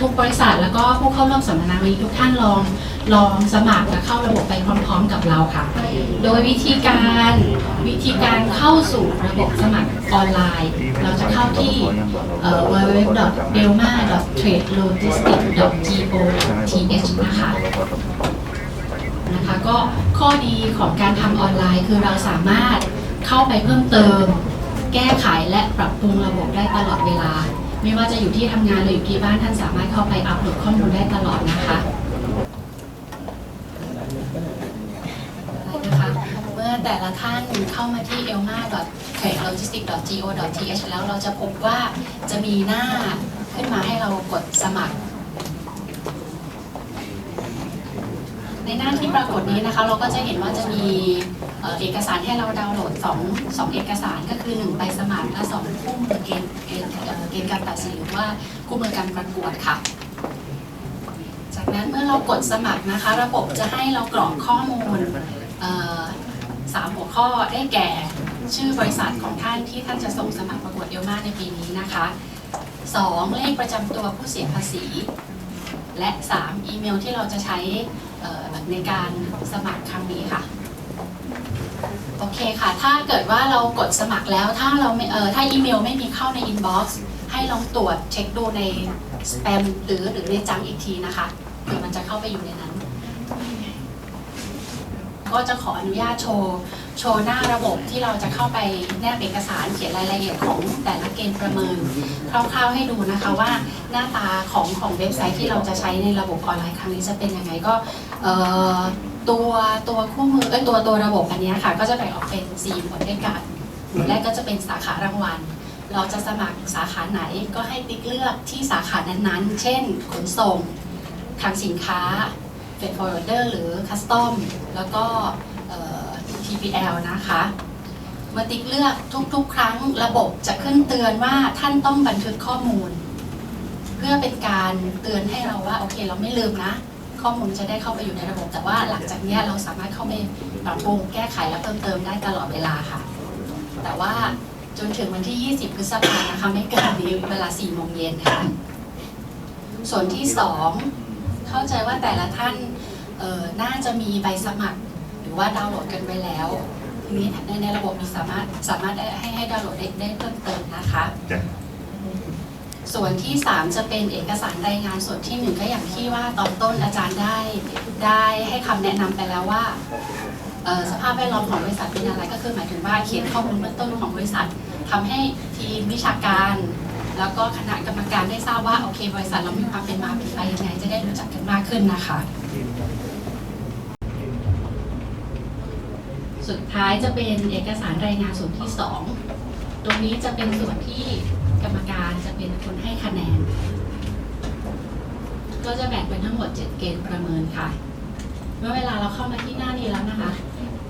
ทุกบริษัทแล้วก็ผู้เข้าร่วมสัมมนาวันนี้ทุกท่านลองลองสมัครและเข้าระบบไปพร้อม ๆ กับเราค่ะ โดยวิธีการวิธีการเข้าสู่ระบบสมัครออนไลน์ เราจะเข้าที่เอ่อ www.delma-tradelogistics.go.th นะคะนะคะก็ข้อดีของการทำออนไลน์คือเราสามารถเข้าไปเพิ่มเติม แก้ไขและปรับปรุงระบบได้ตลอดเวลา ไม่ว่าจะอยู่ที่ทำงานหรืออยู่ที่บ้านท่านสามารถเข้าไปอัปโหลดข้อมูลได้ตลอดนะคะนะคะเมื่อแต่ละท่านเข้ามาที่ elma t r a d e l o g i s t i c go th แล้วเราจะพบว่าจะมีหน้าขึ้นมาให้เรากดสมัคร ใน หน้าที่ปรากฏนี้นะคะ เราก็จะเห็นว่าจะมีเออเอกสารให้เราดาวน์โหลด2 2เอกสารก็คือ1ใบสมัครและ2คู่มือเกณฑ์เกณฑ์เกณฑ์การตัดสินหรือว่าคู่มือการประกวดค่ะ จากนั้นเมื่อเรากดสมัครนะคะ ระบบจะให้เรากรอกข้อมูลสามหัวข้อได้แก่ชื่อบริษัทของท่านที่ท่านจะส่งสมัครประกวดเอลมาในปีนี้นะคะ 2. เลขประจำตัวผู้เสียภาษี และ 3. อีเมลที่เราจะใช้ ในการสมัครครั้งนี้ค่ะ โอเคค่ะ ถ้าเกิดว่าเรากดสมัครแล้วถ้าเราเถ้าอีเมลไม่มีเข้าในอินบ็อกซ์ให้ลองตรวจเช็คดูในสแปมหรือหรือในจังอีกทีนะคะเผื่อมันจะเข้าไปอยู่ในนั้น ก็จะขออนุญาตโชว์ โชว์หน้าระบบที่เราจะเข้าไปแนบเอกสารเขียนรายละเอียดของแต่ละเกณฑ์ประเมินคร่าวๆให้ดูนะคะว่าหน้าตาของของเว็บไซต์ที่เราจะใช้ในระบบออนไลน์ครั้งนี้จะเป็นยังไงก็ตัวตัวคู่มือเอ้ยตัวตัวระบบอันนี้ค่ะ ก็จะแบ่งออกเป็น4หมวดด้วยกันหมวดแรกก็จะเป็นสาขารางวัลเราจะสมัครสาขาไหนก็ให้ติ๊กเลือกที่สาขานั้นๆ เช่น ขนส่งคลังสินค้าเฟดฟอร์เดอร์หรือคัสตอมแล้วก็ TPL นะคะ เมื่อติ๊กเลือกทุกๆ ครั้งระบบจะขึ้นเตือนว่าท่านต้องบันทึกข้อมูล เพื่อเป็นการเตือนให้เราว่าโอเคเราไม่ลืมนะ ข้อมูลจะได้เข้าไปอยู่ในระบบ แต่ว่าหลังจากนี้เราสามารถเข้าไปปรับปรุงแก้ไขและเพิ่มเติมได้ตลอดเวลาค่ะ แต่ว่าจนถึงวันที่ 20 พฤษภาคมนะคะไม่เกินนี้เวลา 4 โมงเย็นค่ะ ส่วนที่ 2 เข้าใจว่าแต่ละท่านน่าจะมีใบสมัคร รือว่าดาวน์โหลดกันไปแล้วทีนี้ในในระบบมีสามารถสามารถได้ให้ให้ดาวน์โหลดได้ได้เพิ่มเติมนะคะ จ้ะส่วนที่ 3 จะเป็นเอกสารรายงานส่วนที่ 1 ก็อย่างที่ว่าตอนต้นอาจารย์ได้ ได้ให้คำแนะนำไปแล้วว่าเอ่อสภาพแวดล้อมของบริษัทเป็นอะไรก็คือหมายถึงว่าเขียนข้อมูลเบื้องต้นของบริษัททำให้ทีมวิชาการ แล้วก็คณะกรรมการได้ทราบว่าโอเค บริษัทเรามีความเป็นมาเป็นไปยังไงจะได้รู้จักกันมากขึ้นนะคะ สุดท้ายจะเป็นเอกสารรายงานส่วนที่ 2 ตรงนี้จะเป็นส่วนที่กรรมการจะเป็นคนให้คะแนน ก็จะแบ่งเป็นทั้งหมด 7 เกณฑ์ประเมินค่ะ เมื่อเวลาเราเข้ามาที่หน้านี้แล้วนะคะ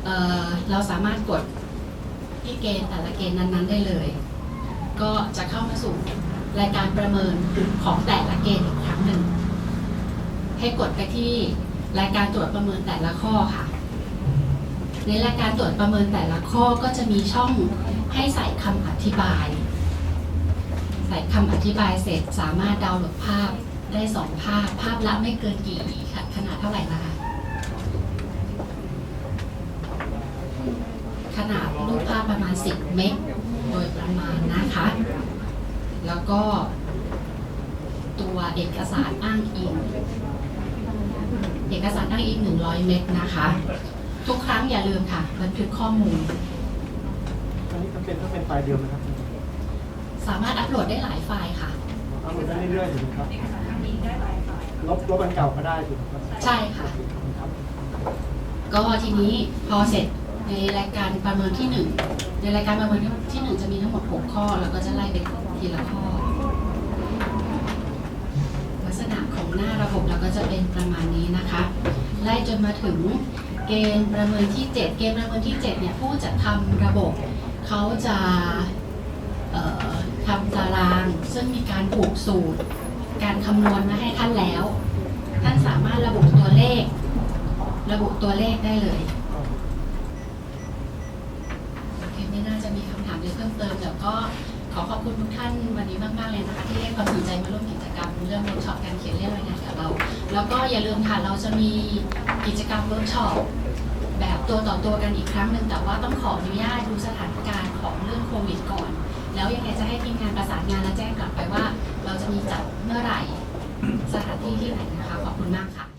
เอ่อเราสามารถกดที่เกณฑ์แต่ละเกณฑ์นั้นๆ ได้เลย ก็จะเข้ามาสู่รายการประเมินของแต่ละเกณฑ์อีกครั้งหนึ่ง ให้กดไปที่รายการตรวจประเมินแต่ละข้อค่ะ ในรายการตรวจประเมินแต่ละข้อก็จะมีช่องให้ใส่คำอธิบาย ใส่คำอธิบายเสร็จสามารถดาวน์โหลดภาพได้สองภาพ ภาพละไม่เกินกี่ค่ะขนาดเท่าไหร่นะคะขนาดรูปภาพประมาณ 10 เมกโดยประมาณนะคะ แล้วก็ตัวเอกสารอ้างอิง เอกสารอ้างอิง 100 เมกนะคะ ทุกครั้งอย่าลืมค่ะ บันทึกข้อมูล อันนี้จำเป็นต้องเป็นไฟล์เดียวไหมครับสามารถอัปโหลดได้หลายไฟล์ค่ะ เอาหมดได้เรื่อยๆถูกไหมครับลบลบอันเก่าก็ได้ถูกไหมครับใช่ค่ะ ครับก็ทีนี้พอเสร็จในรายการประเมินที่หนึ่งในรายการประเมินที่หนึ่งจะมีทั้งหมด6ข้อ แล้วก็จะไล่ไปทีละข้อ ลักษณะของหน้าระบบเราก็จะเป็นประมาณนี้นะคะ ไล่จนมาถึง เกณฑ์ประเมินที่ 7 เกณฑ์ประเมินที่7เนี่ยผู้จัดทำระบบเขาจะทำตาราง ซึ่งมีการผูกสูตร การคำนวณมาให้ท่านแล้ว ท่านสามารถระบุตัวเลข ระบุตัวเลขได้เลยโอเคไม่น่าจะมีคำถามหรือเพิ่มเติมเดี๋ยวก็ ขอขอบคุณทุกท่านวันนี้มาก ๆ เลยนะคะ ที่ให้ความสนใจมาร่วมกิจกรรมเรื่องเวิร์กช็อปการเขียนเรื่องรายงานกับเรา แล้วก็อย่าลืมค่ะเราจะมีกิจกรรมเวิร์กช็อปแบบตัวต่อตัวกันอีกครั้งหนึ่งแต่ว่าต้องขออนุญาตดูสถานการณ์ของเรื่องโควิดก่อน แล้วยังไงจะให้ทีมงานประสานงานและแจ้งกลับไปว่า เราจะมีจัดเมื่อไหร่สถานที่ที่ไหนนะคะขอบคุณมากค่ะ